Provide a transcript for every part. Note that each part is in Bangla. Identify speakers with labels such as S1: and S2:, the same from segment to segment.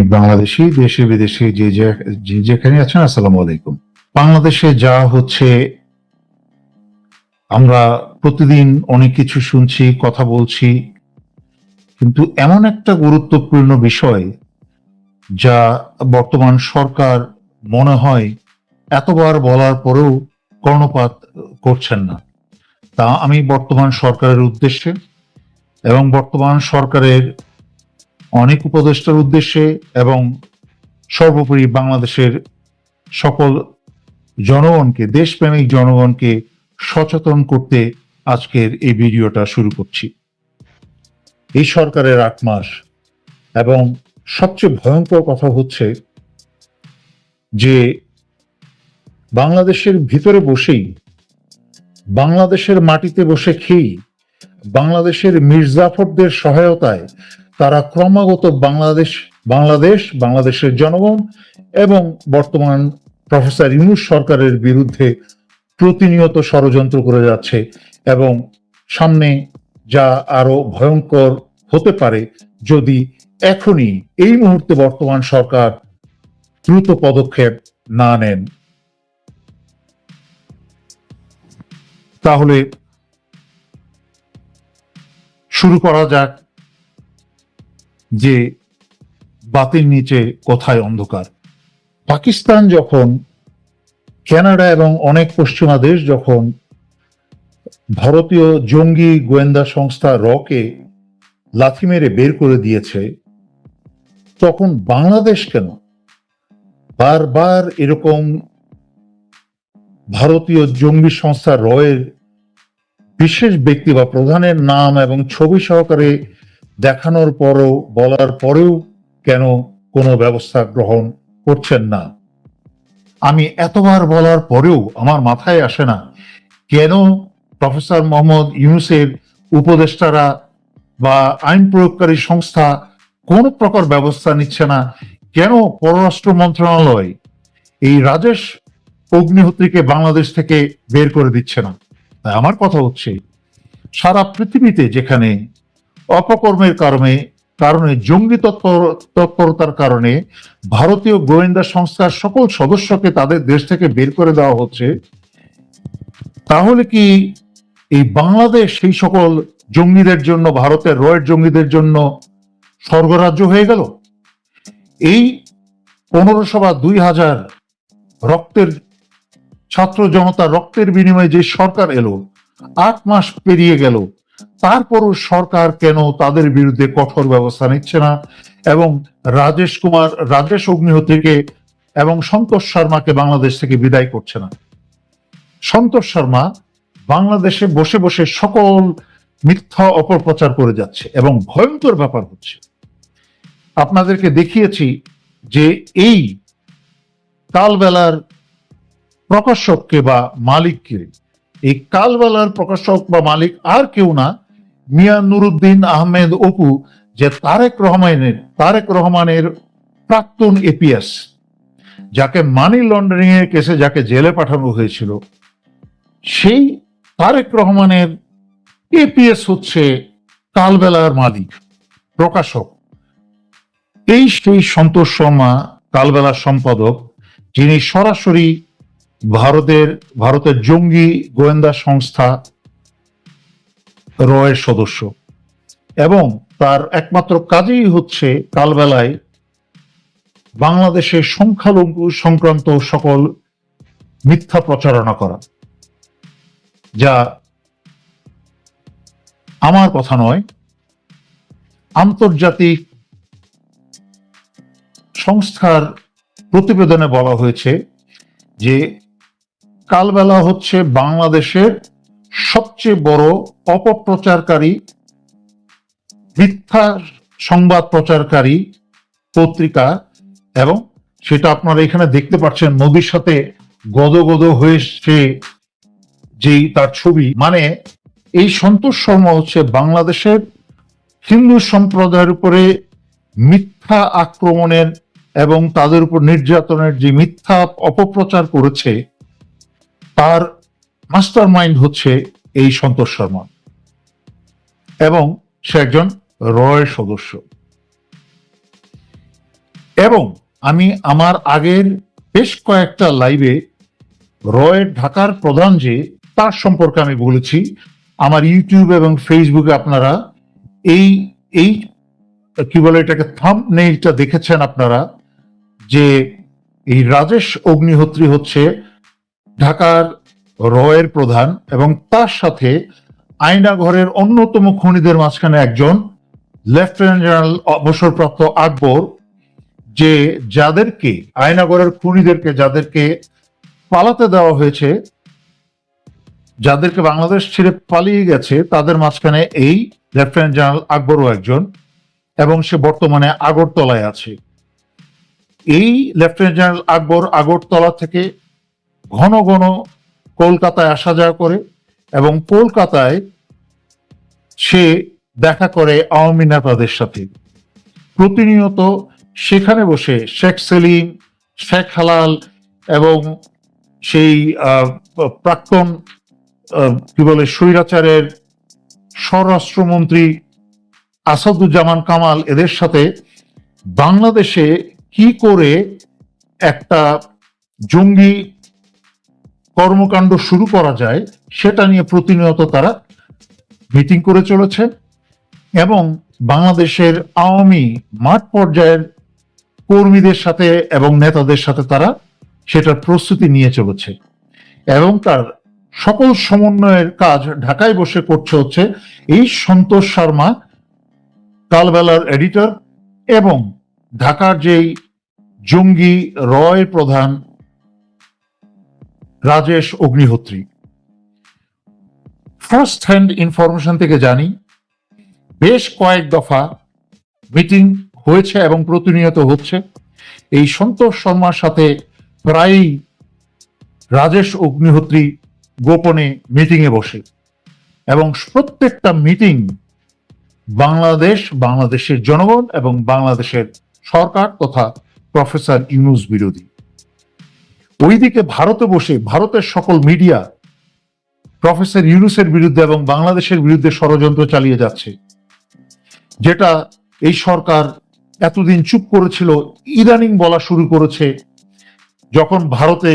S1: অনেক বাংলাদেশি, দেশে, বিদেশে যে যে- যেখানে আছেন, আসসালামু আলাইকুম। বাংলাদেশে যা হচ্ছে, আমরা প্রতিদিন অনেক কিছু শুনছি, কথা বলছি, কিন্তু এমন একটা গুরুত্বপূর্ণ বিষয় যা বর্তমান সরকার মনে হয় এতবার বলার পরেও কর্ণপাত করছেন না। তা আমি বর্তমান সরকারের উদ্দেশ্যে এবং বর্তমান সরকারের অনেক উপদেষ্টার উদ্দেশ্যে এবং সর্বোপরি বাংলাদেশের সকল জনগণকে, দেশপ্রেমিক জনগণকে সচেতন করতে আজকের এই ভিডিওটা শুরু করছি। এই সরকারের আট মাস এবং সবচেয়ে ভয়ঙ্কর কথা হচ্ছে যে বাংলাদেশের ভিতরে বসেই, বাংলাদেশের মাটিতে বসে খেয়েই, বাংলাদেশের মির্জাফরদের সহায়তায় তারা ক্রমাগত বাংলাদেশ বাংলাদেশ, বাংলাদেশের জনগণ এবং বর্তমান প্রফেসর ইউনুস সরকারের বিরুদ্ধে প্রতিনিয়ত ষড়যন্ত্র করে যাচ্ছে এবং সামনে যা আরও ভয়ঙ্কর হতে পারে যদি এখনই এই মুহূর্তে বর্তমান সরকার দ্রুত পদক্ষেপ না নেন। তাহলে শুরু করা যাক যে বাতির নিচে কোথায় অন্ধকার। পাকিস্তান যখন, কানাডা এবং অনেক পশ্চিমা দেশ যখন ভারতীয় জঙ্গি গোয়েন্দা সংস্থা রকে লাথি মেরে বের করে দিয়েছে, তখন বাংলাদেশ কেন বারবার এরকম ভারতীয় জঙ্গি সংস্থা রয়ের বিশেষ ব্যক্তি বা প্রধানের নাম এবং ছবি সহকারে দেখানোর পরও, বলার পরেও কেন কোনো ব্যবস্থা গ্রহণ করছেন না? আমি এতবার বলার পরেও আমার মাথায় আসে না, কেন প্রফেসর মোহাম্মদ ইউনুসের উপদেষ্টারা বা আইন প্রয়োগকারী সংস্থা কোন প্রকার ব্যবস্থা নিচ্ছে না, কেন পররাষ্ট্র মন্ত্রণালয় এই রাজেশ অগ্নিহোত্রীকে বাংলাদেশ থেকে বের করে দিচ্ছে না? তাই আমার কথা হচ্ছে, সারা পৃথিবীতে যেখানে অপকর্মের কারণে কারণে, জঙ্গি তৎপর- তৎপরতার কারণে ভারতীয় গোয়েন্দা সংস্থার সকল সদস্যকে তাদের দেশ থেকে বের করে দেওয়া হচ্ছে। তাহলে কি এই বাংলাদেশ সেই সকল জঙ্গিদের জন্য, ভারতের রয়ের জঙ্গিদের জন্য স্বর্গরাজ্য হয়ে গেল? এই পনেরোশো বা দুই হাজার রক্তের, ছাত্র জনতা রক্তের বিনিময়ে যে সরকার এলো, আট মাস পেরিয়ে গেল তারপরও সরকার কেন তাদের বিরুদ্ধে কঠোর ব্যবস্থা নিচ্ছে না? এবং রাজেশ কুমার, রাজেশ অগ্নিহোত্রীকে এবং সন্তোষ শর্মাকে বাংলাদেশ থেকে বিদায় করছে না? সন্তোষ শর্মা বাংলাদেশে বসে বসে সকল মিথ্যা অপপ্রচার করে যাচ্ছে এবং ভয়ঙ্কর ব্যাপার হচ্ছে। আপনাদেরকে দেখিয়েছি যে এই কালবেলার প্রকাশককে বা মালিককে এই কালবেলার প্রকাশক বা মালিক আর কেউ না মিয়া নুরুদ্দিন আহমেদ অপু যে তারেক রহমানের তারেক রহমানের প্রাক্তন এপিএস, যাকে মানি লন্ডারিং এর কেসে যাকে জেলে পাঠানো হয়েছিল, সেই তারেক রহমানের এপিএস হচ্ছে কালবেলার মালিক, প্রকাশক। এই সেই সন্তোষ শর্মা, কালবেলার সম্পাদক, যিনি সরাসরি ভারতের ভারতের জঙ্গি গোয়েন্দা সংস্থা রয়ের সদস্য। এবং তার একমাত্র কাজেই হচ্ছে কালবেলায় বাংলাদেশের সংখ্যালঘু সংক্রান্ত সকল মিথ্যা প্রচারণা করা, যা আমার কথা নয়, আন্তর্জাতিক সংস্থার প্রতিবেদনে বলা হয়েছে যে কালবেলা হচ্ছে বাংলাদেশের সবচেয়ে বড় অপপ্রচারকারী, মিথ্যা সংবাদ প্রচারকারী পত্রিকা এবং সেটা আপনারা এখানে দেখতে পাচ্ছেন, নদীর সাথে গদ গদ হয়ে সে যেই তার ছবি। মানে এই সন্তোষ শর্মা হচ্ছে বাংলাদেশের হিন্দু সম্প্রদায়ের উপরে মিথ্যা আক্রমণের এবং তাদের উপর নির্যাতনের যে মিথ্যা অপপ্রচার করেছে তার মাস্টার মাইন্ড হচ্ছে এই সন্তোষ শর্মা। এবং সে একজন রয়ের সদস্য। এবং আমি আমার আগের বেশ কয়েকটা লাইভে রয়ের ঢাকার প্রধান যে, তার সম্পর্কে আমি বলেছি। আমার ইউটিউব এবং ফেসবুকে আপনারা এই এই, কি বলে এটাকে থাম নেইলটা দেখেছেন আপনারা যে এই রাজেশ অগ্নিহোত্রী হচ্ছে ঢাকার রয়ের প্রধান এবং তার সাথে আয়নাঘরের অন্যতম খনিদের মাঝখানে একজন লেফটেন্যান্ট জেনারেল অবসরপ্রাপ্ত আকবর, যে যাদেরকে আয়নাগরের খুনিদেরকে যাদেরকে পালাতে দেওয়া হয়েছে, যাদেরকে বাংলাদেশ ছেড়ে পালিয়ে গেছে, তাদের মাঝখানে এই লেফটেন্যান্ট জেনারেল আকবরও একজন এবং সে বর্তমানে আগরতলায় আছে। এই লেফটেন্যান্ট জেনারেল আকবর আগরতলা থেকে ঘন ঘন কলকাতায় আসা যাওয়া করে এবং কলকাতায় সে দেখা করে আওয়ামী নেতাদের সাথে। প্রতিনিয়ত সেখানে বসে শেখ সেলিম, শেখ হালাল এবং সেই প্রাক্তন কি বলে, স্বৈরাচারের স্বরাষ্ট্রমন্ত্রী আসাদুজ্জামান কামাল এদের সাথে বাংলাদেশে কি করে একটা জঙ্গি কর্মকাণ্ড শুরু করা যায়, সেটা নিয়ে প্রতিনিয়ত তারা মিটিং করে চলেছে এবং বাংলাদেশের আওয়ামী মাঠ পর্যায়ের কর্মীদের সাথে এবং নেতাদের সাথে তারা সেটার প্রস্তুতি নিয়ে চলেছে এবং তার সকল সমন্বয়ের কাজ ঢাকায় বসে করছে হচ্ছে এই সন্তোষ শর্মা, কালবেলার এডিটর এবং ঢাকার যেই জঙ্গি রয় প্রধান Rajesh Agnihotri. First hand information থেকে জানি, বেশ কয়েক দফা মিটিং হয়েছে এবং প্রতিনিয়ত হচ্ছে। এই সন্তোষ শর্মার সাথে প্রায়ই রাজেশ অগ্নিহোত্রী গোপনে মিটিংয়ে বসে। এবং প্রত্যেকটা মিটিং বাংলাদেশ, বাংলাদেশের জনগণ এবং বাংলাদেশের সরকার তথা প্রফেসর ইউনুস বিরোধী। ওইদিকে ভারতে বসে ভারতের সকল মিডিয়া প্রফেসর ইউনুসের বিরুদ্ধে এবং বাংলাদেশের বিরুদ্ধে ষড়যন্ত্র চালিয়ে যাচ্ছে। যেটা এই সরকার এতদিন চুপ করেছিল, ইদানিং বলা শুরু করেছে, যখন ভারতে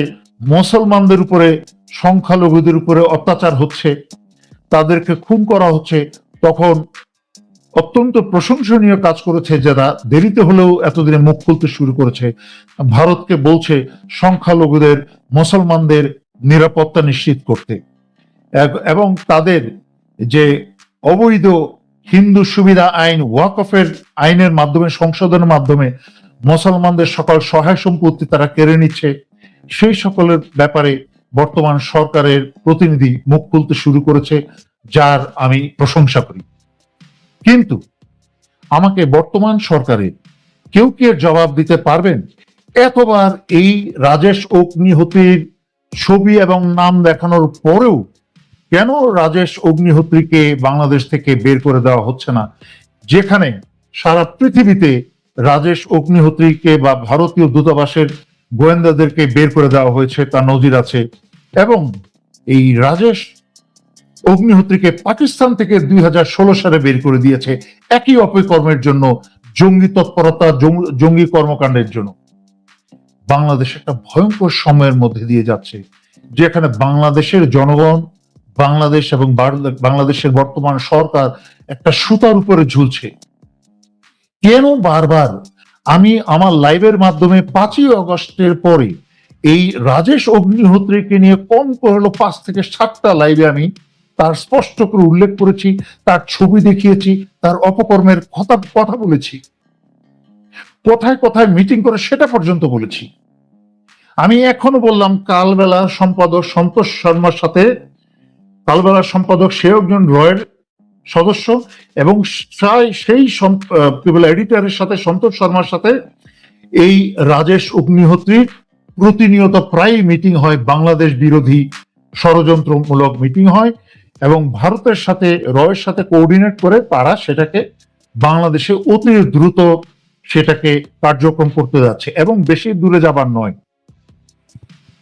S1: মুসলমানদের উপরে, সংখ্যালঘুদের উপরে অত্যাচার হচ্ছে, তাদেরকে খুন করা হচ্ছে, তখন অত্যন্ত প্রশংসনীয় কাজ করেছে যারা দেরিতে হলেও এতদিনে মুখ খুলতে শুরু করেছে। ভারতকে বলছে সংখ্যালঘুদের, মুসলমানদের নিরাপত্তা নিশ্চিত করতে। এবং তাদের যে অবৈধ হিন্দু সুবিধা আইন, ওয়াকফের আইনের মাধ্যমে, সংশোধনের মাধ্যমে মুসলমানদের সকল সহায় সম্পত্তি তারা কেড়ে নিচ্ছে, সেই সকলের ব্যাপারে বর্তমান সরকারের প্রতিনিধি মুখ খুলতে শুরু করেছে, যার আমি প্রশংসা করি। কিন্তু আমাকে বর্তমান সরকারের কেউ কি এর জবাব দিতে পারবেন? এতবার এই রাজেশ অগ্নিহোত্রীর ছবি এবং নাম দেখানোর পরেও কেন রাজেশ অগ্নিহোত্রীকে বাংলাদেশ থেকে বের করে দেওয়া হচ্ছে না? যেখানে সারা পৃথিবীতে রাজেশ অগ্নিহোত্রীকে বা ভারতীয় দূতাবাসের গোয়েন্দাদেরকে বের করে দেওয়া হয়েছে, তার নজির আছে। এবং এই রাজেশ অগ্নিহোত্রীকে পাকিস্তান থেকে দুই হাজার ষোলো সালে বের করে দিয়েছে একই অপকর্মের জন্য, জঙ্গি তৎপরতা জঙ্গি কর্মকাণ্ডের জন্য। বাংলাদেশ একটা ভয়ঙ্কর সময়ের মধ্যে দিয়ে যাচ্ছে, যেখানে বাংলাদেশের জনগণ, বাংলাদেশ এবং বাংলাদেশের বর্তমান সরকার একটা সুতার উপরে ঝুলছে। কেন বারবার আমি আমার লাইভের মাধ্যমে পাঁচই অগস্টের পরে এই রাজেশ অগ্নিহোত্রীকে নিয়ে কম করে হলো পাঁচ থেকে সাতটা লাইভে আমি তার স্পষ্ট করে উল্লেখ করেছি, তার ছবি দেখিয়েছি, তার অপকর্মের কথা কথা বলেছি। কোথায় কোথায় মিটিং করে সেটা পর্যন্ত বলেছি। আমি এখনও বললাম কালবেলার সম্পাদক সন্তোষ শর্মার সাথে কালবেলার সম্পাদক সে একজন রয়ের সদস্য এবং সেই এডিটরের সাথে, সন্তোষ শর্মার সাথে এই রাজেশ অগ্নিহোত্রীর প্রতিনিয়ত প্রায় মিটিং হয়। বাংলাদেশ বিরোধী ষড়যন্ত্রমূলক মিটিং হয়। এবং ভারতের সাথে, রয়ের সাথে কোঅর্ডিনেট করে তারা সেটাকে বাংলাদেশে অতি দ্রুত সেটাকে কার্যক্রম করতে যাচ্ছে এবং বেশি দূরে যাবার নয়।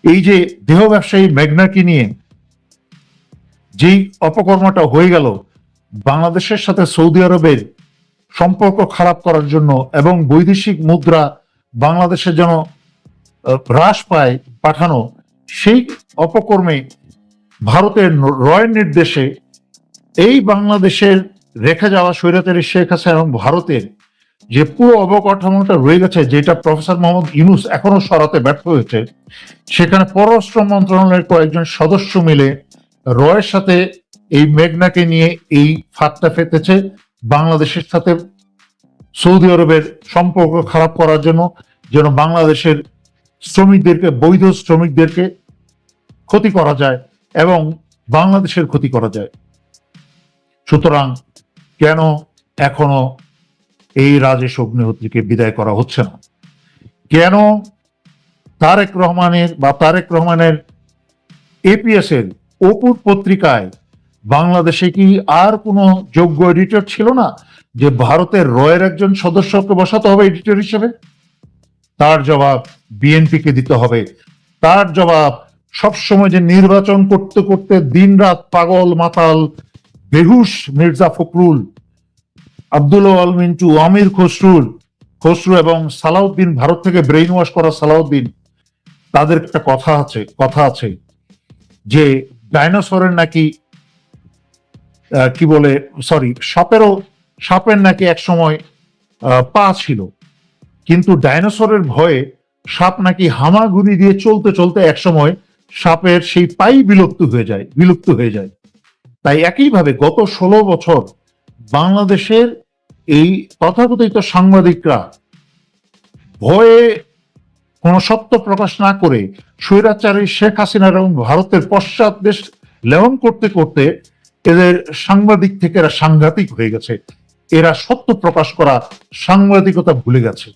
S1: এই যে দেহ ব্যবসায়ী মেঘনাকে নিয়ে যেই অপকর্মটা হয়ে গেল, বাংলাদেশের সাথে সৌদি আরবের সম্পর্ক খারাপ করার জন্য এবং বৈদেশিক মুদ্রা বাংলাদেশের যেন হ্রাস পায় পাঠানো, সেই অপকর্মে ভারতের রয়ের নির্দেশে এই বাংলাদেশের রেখে যাওয়া স্বৈরাচারী শেখ হাসিনা এবং ভারতের যে পুরো অবকাঠামোটা রয়ে গেছে, যেটা প্রফেসর মোহাম্মদ ইউনুস এখনও সরাতে ব্যর্থ হয়েছে, সেখানে পররাষ্ট্র মন্ত্রণালয়ের কয়েকজন সদস্য মিলে রয়ের সাথে এই মেঘনাকে নিয়ে এই ফাঁদটা ফেতেছে বাংলাদেশের সাথে সৌদি আরবের সম্পর্ক খারাপ করার জন্য যেন বাংলাদেশের শ্রমিকদেরকে, বৈধ শ্রমিকদেরকে ক্ষতি করা যায় এবং বাংলাদেশের ক্ষতি করা যায়। সুতরাং কেন এখনও এই রাজেশ অগ্নিহোত্রীকে বিদায় করা হচ্ছে না? কেন তারেক রহমানের বা তারেক রহমানের এপিএস এর অপুর পত্রিকায় বাংলাদেশে কি আর কোনো যোগ্য এডিটর ছিল না যে ভারতের রয়ের একজন সদস্যকে বসাতে হবে এডিটর হিসেবে? তার জবাব বিএনপিকে দিতে হবে। তার জবাব সবসময় যে নির্বাচন করতে করতে দিনরাত পাগল, মাতাল, বেহুশ মির্জা ফখরুল আব্দুল আল মিন্টু, আমির খসরুল, খসরু এবং সালাউদ্দিন, ভারত থেকে ব্রেইন ওয়াশ করা সালাউদ্দিন, তাদের একটা কথা আছে কথা আছে যে ডাইনোসরের নাকি কি বলে সরি সাপেরও, সাপের নাকি এক সময় পা ছিল। কিন্তু ডাইনোসরের ভয়ে সাপ নাকি হামাগুড়ি দিয়ে চলতে চলতে এক সময় সাপের সেই পাই বিলুপ্ত হয়ে যায়, বিলুপ্ত হয়ে যায়। তাই একইভাবে গত ষোলো বছর বাংলাদেশের এই তথাকথিত সাংবাদিকরা ভয়ে কোনো সত্য প্রকাশ না করে স্বৈরাচারী শেখ হাসিনার এবং ভারতের পশ্চাৎ দেশ লেহন করতে করতে এদের সাংবাদিক থেকে এরা সাংঘাতিক হয়ে গেছে। এরা সত্য প্রকাশ করা সাংবাদিকতা ভুলে গেছে।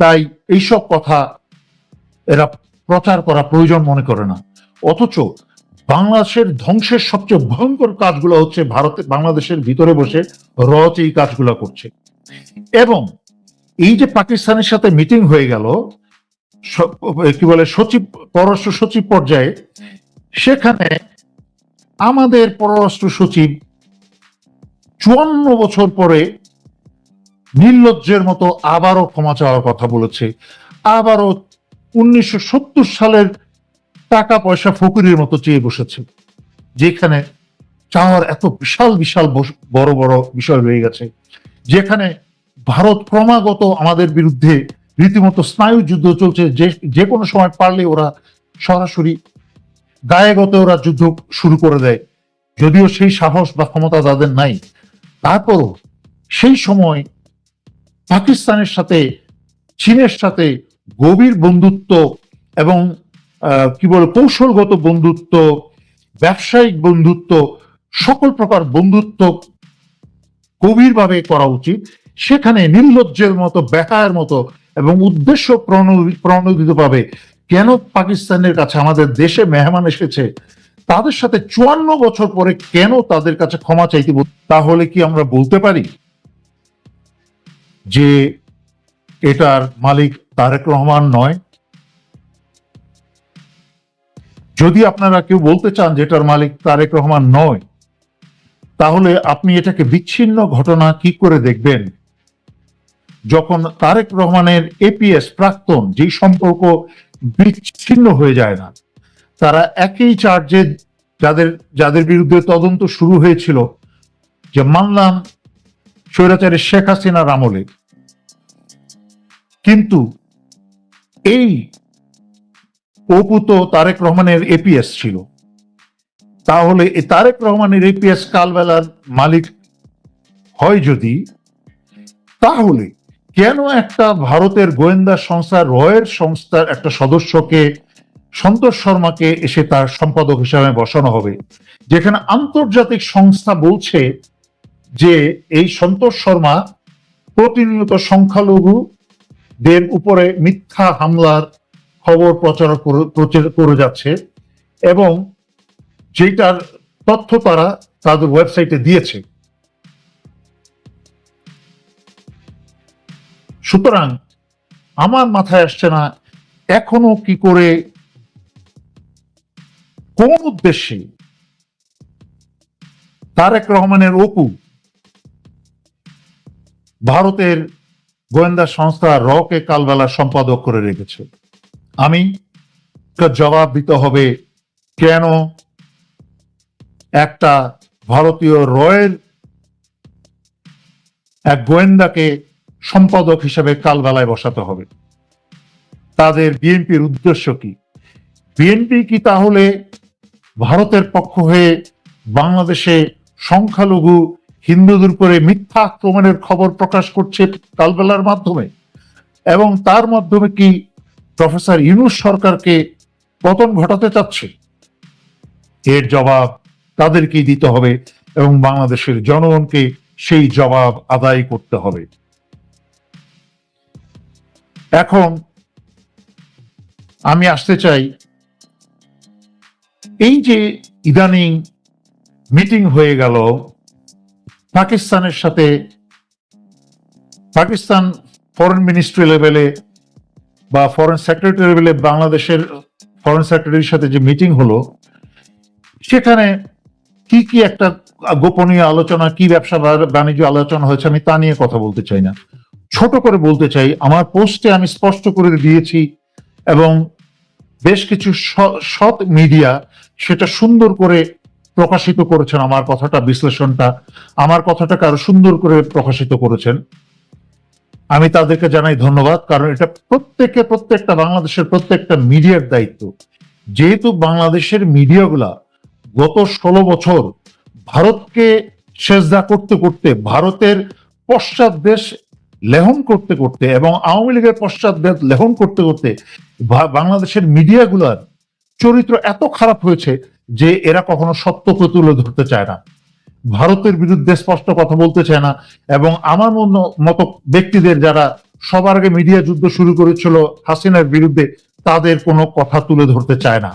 S1: তাই এইসব কথা এরা প্রচার করা প্রয়োজন মনে করে না। অথচ বাংলাদেশের ধ্বংসের সবচেয়ে ভয়ঙ্কর কাজগুলো হচ্ছে ভারতে বাংলাদেশের ভিতরে বসে রচ এই কাজগুলো করছে। এবং এই যে পাকিস্তানের সাথে মিটিং হয়ে গেল কি বলে, সচিব পররাষ্ট্র সচিব পর্যায়ে, সেখানে আমাদের পররাষ্ট্র সচিব চুয়ান্ন বছর পরে নির্লজ্জের মতো আবারও ক্ষমা চাওয়ার কথা বলেছে। আবারও উনিশশো সত্তর সালের টাকা পয়সা ফকিরের মতো চেয়ে বসেছে, যেখানে চাওয়ার এত বিশাল বিশাল বড় বড় বিষয় রয়ে গেছে, যেখানে ভারত ক্রমাগত আমাদের বিরুদ্ধে রীতিমতো স্নায়ু যুদ্ধ চলছে, যে যে কোনো সময় পারলে ওরা সরাসরি গায়ে গতে ওরা যুদ্ধ শুরু করে দেয়। যদিও সেই সাহস বা ক্ষমতা তাদের নাই। তারপরও সেই সময় পাকিস্তানের সাথে, চীনের সাথে গভীর বন্ধুত্ব এবং কি বলে, কৌশলগত বন্ধুত্ব, ব্যবসায়িক বন্ধুত্ব, সকল প্রকার বন্ধুত্ব গভীরভাবে করা উচিত। সেখানে নির্লজ্জের মতো বেকায়ের মতো এবং উদ্দেশ্য প্রণোদিত ভাবে কেন পাকিস্তানের কাছে, আমাদের দেশে মেহমান এসেছে, তাদের সাথে চুয়ান্ন বছর পরে কেন তাদের কাছে ক্ষমা চাইতে তাহলে কি আমরা বলতে পারি যে এটার মালিক তারেক রহমান নয়। যদি আপনারা কেউ বলতে চান যে এটার মালিক তারেক রহমান নয়, তাহলে আপনি এটাকে বিচ্ছিন্ন ঘটনা কি করে দেখবেন? যখন তারেক রহমানের এপিএস প্রাক্তন যেই সম্পর্ক বিচ্ছিন্ন হয়ে যায় না, তারা একই চার্জে যাদের যাদের বিরুদ্ধে তদন্ত শুরু হয়েছিল, যে মানলাম স্বৈরাচারী শেখ হাসিনার আমলে। কিন্তু এই অপুত তারেক রহমানের এপিএস ছিল। তাহলে তারেক রহমানের এপিএস কালবেলার মালিক হয় যদি, তাহলে কেন একটা ভারতের গোয়েন্দা সংস্থা, রয়ের সংস্থার একটা সদস্যকে সন্তোষ শর্মাকে এসে তার সম্পাদক হিসাবে বসানো হবে, যেখানে আন্তর্জাতিক সংস্থা বলছে যে এই সন্তোষ শর্মা প্রতিনিয়ত সংখ্যালঘু দের উপরে মিথ্যা হামলার খবর প্রচার করে- যাচ্ছে এবং যেটার তথ্য তারা তাদের ওয়েবসাইটে দিয়েছে। সুতরাং আমার মাথায় আসছে না এখনও কি করে কোন উদ্দেশ্যে তারেক রহমানের অপু ভারতের গোয়েন্দা সংস্থা রকে কালবেলা সম্পাদক করে রেখেছে। আমি জবাব দিতে হবে কেন একটা ভারতীয় রয়ের এক গোয়েন্দাকে সম্পাদক হিসেবে কালবেলায় বসাতে হবে। তাদের বিএনপির উদ্দেশ্য কি? বিএনপি কি তাহলে ভারতের পক্ষ হয়ে বাংলাদেশে সংখ্যালঘু হিন্দুদের উপরে মিথ্যা আক্রমণের খবর প্রকাশ করছে কালবেলার মাধ্যমে। এবং তার মাধ্যমে কি প্রফেসর ইউনুস সরকারকে পতন ঘটাতে চাচ্ছে? এর জবাব তাদেরকেই দিতে হবে এবং বাংলাদেশের জনগণকে সেই জবাব আদায় করতে হবে। এখন আমি আসতে চাই, এই যে ইদানিং মিটিং হয়ে গেল পাকিস্তানের সাথে পাকিস্তান ফরেন মিনিস্ট্রি লেভেলে বা ফরেন সেক্রেটারি লেভেলে বাংলাদেশের ফরেন সেক্রেটারির সাথে যে মিটিং হলো, সেখানে কি কি একটা গোপনীয় আলোচনা, কি ব্যবসা বাণিজ্য আলোচনা হয়েছে আমি তা নিয়ে কথা বলতে চাই না। ছোট করে বলতে চাই, আমার পোস্টে আমি স্পষ্ট করে দিয়েছি এবং বেশ কিছু সৎ মিডিয়া সেটা সুন্দর করে প্রকাশিত করেছেন আমার কথাটা, বিশ্লেষণটা, আমার কথাটাকে আরও সুন্দর করে প্রকাশিত করেছেন। আমি তাদেরকে জানাই ধন্যবাদ, কারণ এটা প্রত্যেকে, প্রত্যেকটা বাংলাদেশের প্রত্যেকটা মিডিয়ার দায়িত্ব। যেহেতু বাংলাদেশের মিডিয়াগুলা গত ষোলো বছর ভারতকে সেজদা করতে করতে, ভারতের পশ্চাৎ দেশ লেহন করতে করতে এবং আওয়ামী লীগের পশ্চাৎ দেশ লেহন করতে করতে বাংলাদেশের মিডিয়াগুলার চরিত্র এত খারাপ হয়েছে যে এরা কখনো সত্যকে তুলে ধরতে চায় না। ভারতের বিরুদ্ধে স্পষ্ট কথা বলতে চায় না এবং আমার মতো ব্যক্তিদের যারা সবার আগে মিডিয়া যুদ্ধ শুরু করেছিল হাসিনার বিরুদ্ধে, তাদের কোনো কথা তুলে ধরতে চায় না।